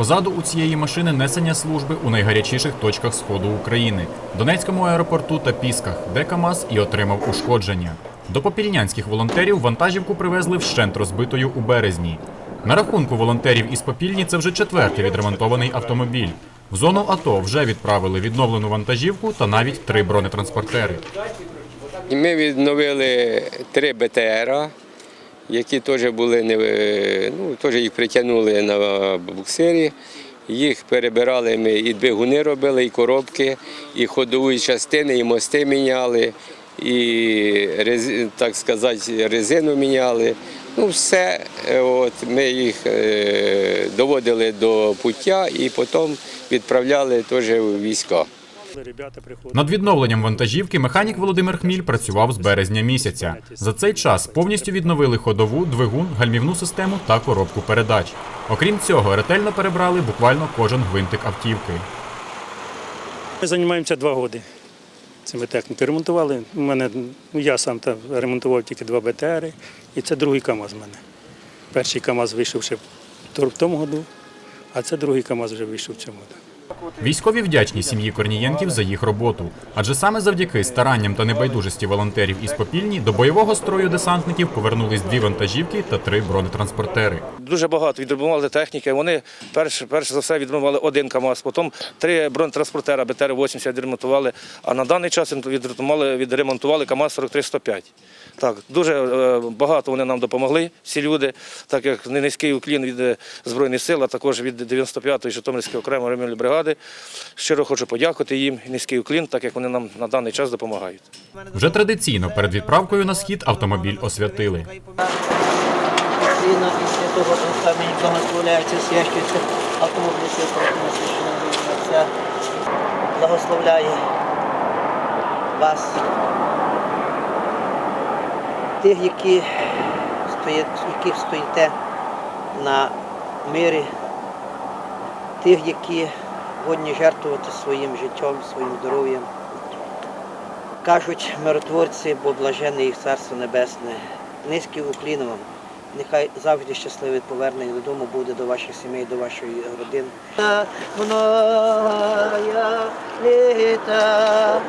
Позаду у цієї машини несення служби у найгарячіших точках сходу України Донецькому аеропорту та Пісках, де КАМАЗ і отримав ушкодження. До попільнянських волонтерів вантажівку привезли вщент розбитою у березні. На рахунку волонтерів із Попільні це вже четвертий відремонтований автомобіль. В зону АТО вже відправили відновлену вантажівку та навіть три бронетранспортери. Ми відновили три БТР, які теж були не ну, теж їх притягнули на буксирі. Їх перебирали ми і двигуни робили, і коробки, і ходові частини, і мости міняли, і так сказати, резину міняли. Ну, все, е, от, ми їх е, доводили до пуття і потім відправляли теж у війська. Над відновленням вантажівки механік Володимир Хміль працював з березня місяця. За цей час повністю відновили ходову, двигун, гальмівну систему та коробку передач. Окрім цього, ретельно перебрали буквально кожен гвинтик автівки. Ми займаємося два роки цими технікою. Ремонтували. У мене, ну, я сам там ремонтував тільки два БТРи, і це другий КАМАЗ в мене. Перший КАМАЗ вийшов ще в тому году, а це другий КАМАЗ вже вийшов в цьому году. Військові вдячні сім'ї Корнієнків за їх роботу, адже саме завдяки старанням та небайдужості волонтерів із Попільні до бойового строю десантників повернулись дві вантажівки та три бронетранспортери. Дуже багато відремонтували техніки. Вони перш, перш за все відремонтували один КАМАЗ, потім три бронетранспортера БТР-80 відремонтували, а на даний час відремонтували, відремонтували КАМАЗ 43-105. Так, дуже е, багато вони нам допомогли, всі люди, так як низький уклін від е, Збройних сил, а також від 95-ї Житомирської окремої ремонтної бригади. Щиро хочу подякувати їм, низький уклін, так як вони нам на даний час допомагають. Вже традиційно перед відправкою на схід автомобіль освятили. Сина і Святого Духа, мені благословляється священця, автомобіль Святого Отця. Благословляє вас, тих, які, стоять, які стоїте на мирі, тих, які годні жертвувати своїм життям, своїм здоров'ям. Кажуть миротворці, бо блажене їх Царство Небесне. Низький уклін вам. Нехай завжди щасливе повернення додому буде до ваших сімей, до вашої родин. Мною літа